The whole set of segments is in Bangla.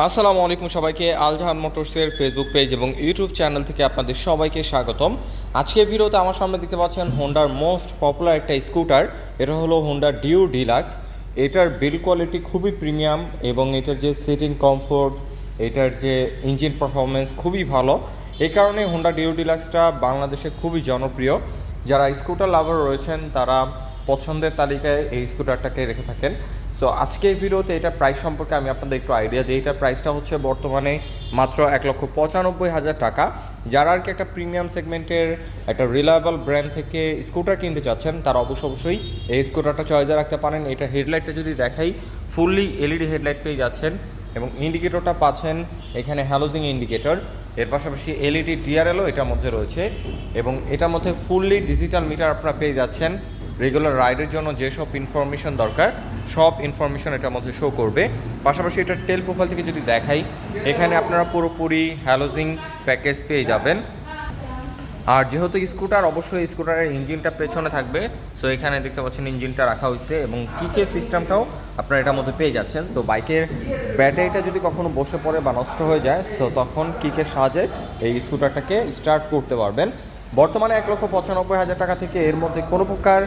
আসসালামু আলাইকুম সবাইকে, আলজাহান মোটরসের ফেসবুক পেজ এবং ইউটিউব চ্যানেল থেকে আপনাদের সবাইকে স্বাগতম। আজকের ভিডিওতে আমার সামনে দেখতে পাচ্ছেন হোন্ডার মোস্ট পপুলার একটা স্কুটার এটা হলো হোন্ডা ডিউ ডিলাক্স এটার বিল কোয়ালিটি খুবই প্রিমিয়াম এবং এটার যে সিটিং কমফোর্ট এটার যে ইঞ্জিন পারফরমেন্স খুবই ভালো। এই কারণে হোন্ডা ডিউ ডিলাক্সটা বাংলাদেশে খুবই জনপ্রিয়। যারা স্কুটার লাভার রয়েছেন, তারা পছন্দের তালিকায় এই স্কুটারটাকে রেখে থাকেন। সো আজকে এই ভিডিওতে এটা প্রাইস সম্পর্কে আমি আপনাদের একটু আইডিয়া দিই। এটার প্রাইসটা হচ্ছে বর্তমানে মাত্র এক লক্ষ পঁচানব্বই হাজার টাকা। যারা আর কি একটা প্রিমিয়াম সেগমেন্টের একটা রিলায়েবল ব্র্যান্ড থেকে স্কুটার কিনতে চাচ্ছেন, তারা অবশ্য অবশ্যই এই স্কুটারটা চয়েসে রাখতে পারেন। এটা হেডলাইটটা যদি দেখাই ফুললি এলইডি হেডলাইট পেয়ে যাচ্ছেন এবং ইন্ডিকেটরটা পাচ্ছেন এখানে হ্যালোজিং ইন্ডিকেটর এর পাশাপাশি এলইডি ডিআরএলও এটার মধ্যে রয়েছে এবং এটার মধ্যে ফুললি ডিজিটাল মিটার আপনারা পেয়ে যাচ্ছেন। রেগুলার রাইডের জন্য যেসব ইনফরমেশন দরকার, সব ইনফরমেশন এটার মধ্যে শো করবে। পাশাপাশি এটার টেল প্রোফাইল থেকে যদি দেখাই, এখানে আপনারা পুরোপুরি হ্যালোজিং প্যাকেজ পেয়ে যাবেন। আর যেহেতু স্কুটার অবশ্যই স্কুটারের ইঞ্জিনটা পেছনে থাকবে। সো এখানে দেখতে পাচ্ছেন ইঞ্জিনটা রাখা হয়েছে এবং কিকের সিস্টেমটাও আপনারা এটার মধ্যে পেয়ে যাচ্ছেন। সো বাইকের ব্যাটারিটা যদি কখনো বসে পড়ে বা নষ্ট হয়ে যায় সো তখন কিকের সাহায্যে এই স্কুটারটাকে স্টার্ট করতে পারবেন। বর্তমানে এক লক্ষ পঁচানব্বই হাজার টাকা থেকে এর মধ্যে কোনো প্রকার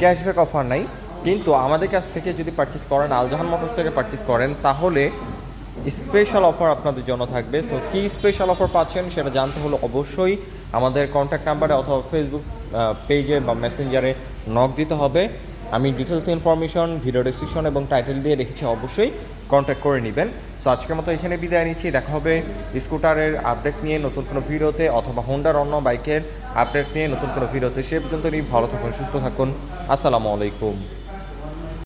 ক্যাশব্যাক অফার নাই। কিন্তু আমাদের কাছ থেকে যদি পারচেস করেন আলজাহান মোটরস থেকে পারচেস করেন, তাহলে স্পেশাল অফার আপনাদের জন্য থাকবে। সো কী স্পেশাল অফার পাচ্ছেন সেটা জানতে হলে অবশ্যই আমাদের কন্ট্যাক্ট নাম্বারে অথবা ফেসবুক পেজে বা মেসেঞ্জারে নক দিতে হবে। আমি ডিটেলস ইনফরমেশন ভিডিও ডিসক্রিপশন এবং টাইটেল দিয়ে রেখেছি, অবশ্যই কন্ট্যাক্ট করে নেবেন। সো আজকের মতো এখানে বিদায় নিচ্ছি। দেখা হবে স্কুটারের আপডেট নিয়ে নতুন কোনো ভিডিওতে অথবা হোন্ডার অন্য বাইকের আপডেট নিয়ে নতুন কোনো ভিডিওতে। সে পর্যন্ত নিয়ে ভালো থাকুন, সুস্থ থাকুন। আসসালামু আলাইকুম।